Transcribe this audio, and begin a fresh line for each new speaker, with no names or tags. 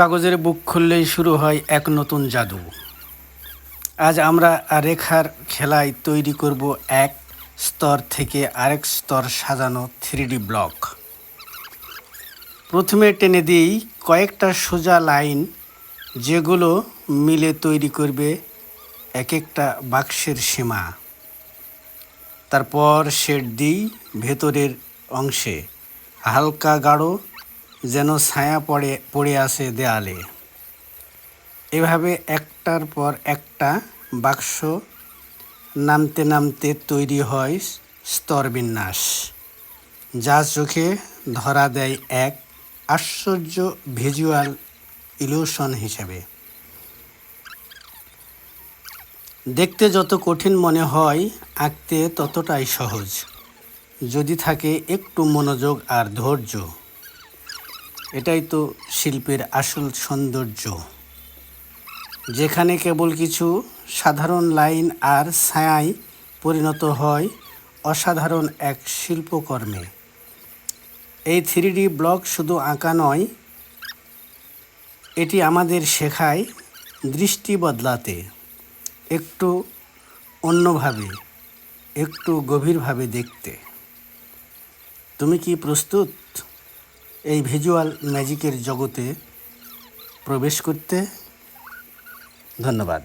কাগজের বুক খুললেই শুরু হয় এক নতুন জাদু। আজ আমরা রেখার খেলায় তৈরি করব এক স্তর থেকে আরেক স্তর সাজানো থ্রি ব্লক। প্রথমে টেনে দিই কয়েকটা সোজা লাইন যেগুলো মিলে তৈরি করবে এক একটা বাক্সের সীমা। তারপর শেড দিই ভেতরের অংশে, হালকা গাঢ় যেন ছায়া পড়ে পড়ে আসে দেয়ালে। এভাবে একটার পর একটা বাক্স নামতে নামতে তৈরি হয় স্তরবিন্যাস যা চোখে ধরা দেয় এক আশ্চর্য ভিজুয়াল ইলিউশন হিসেবে। দেখতে যত কঠিন মনে হয়, আঁকতে ততটাই সহজ। যদি থাকে একটু মনোযোগ আর ধৈর্য। এটাই তো শিল্পের আসল সৌন্দর্য। যেখানে কেবল কিছু সাধারণ লাইন আর ছায়ায় পরিণত হয় অসাধারণ এক শিল্পকর্মে। এই থ্রি ব্লক শুধু আঁকা নয়, এটি আমাদের শেখায় দৃষ্টি বদলাতে, একটু অন্যভাবে, একটু গভীরভাবে দেখতে। তুমি কি প্রস্তুত? এই ভিজুয়াল ম্যাজিকের জগতে প্রবেশ করতে ধন্যবাদ।